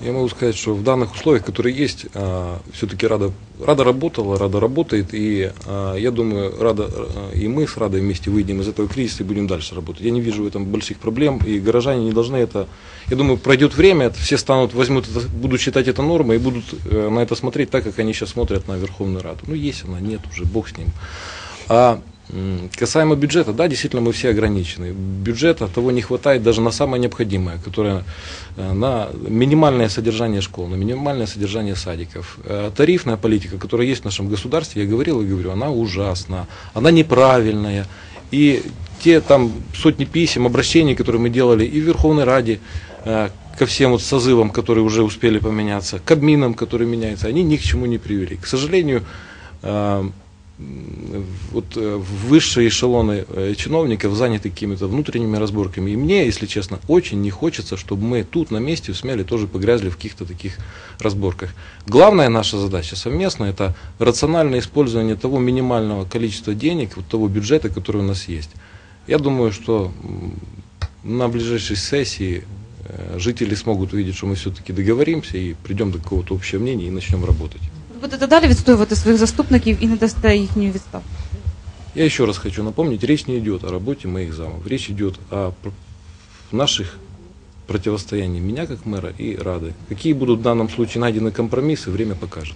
Я могу сказать, что в данных условиях, которые есть, все-таки Рада, Рада работала, Рада работает, и а, я думаю, Рада, а, и мы с Радой вместе выйдем из этого кризиса и будем дальше работать. Я не вижу в этом больших проблем, и горожане не должны это... Я думаю, пройдет время, все станут, возьмут это, будут считать это нормой и будут э, на это смотреть так, как они сейчас смотрят на Верховную Раду. Ну, есть она, нет уже, бог с ним. А Касаемо бюджета, да, действительно мы все ограничены. Бюджета того не хватает даже на самое необходимое, которое э, на минимальное содержание школ, на минимальное содержание садиков. Э, Тарифная политика, которая есть в нашем государстве, я говорил и говорю, она ужасна, она неправильная. И те там сотни писем, обращений, которые мы делали и в Верховной Раде, э, ко всем вот созывам, которые уже успели поменяться, к обминам, которые меняются, они ни к чему не привели. К сожалению, вот э, высшие эшелоны э, чиновников заняты какими-то внутренними разборками. И мне, если честно, очень не хочется, чтобы мы тут на месте в Смеле тоже погрязли в каких-то таких разборках. Главная наша задача совместно – это рациональное использование того минимального количества денег, вот того бюджета, который у нас есть. Я думаю, что на ближайшей сессии э, жители смогут увидеть, что мы все-таки договоримся и придем до какого-то общего мнения и начнем работать Будете далі відстоювати своїх заступників і не дасте їхньої відставки? Я еще раз хочу напомнить, речь не идет о работе моих замов, речь идет о пр- наших противостоянии меня как мэра и Рады. Какие будут в данном случае найдены компромиссы, время покажет.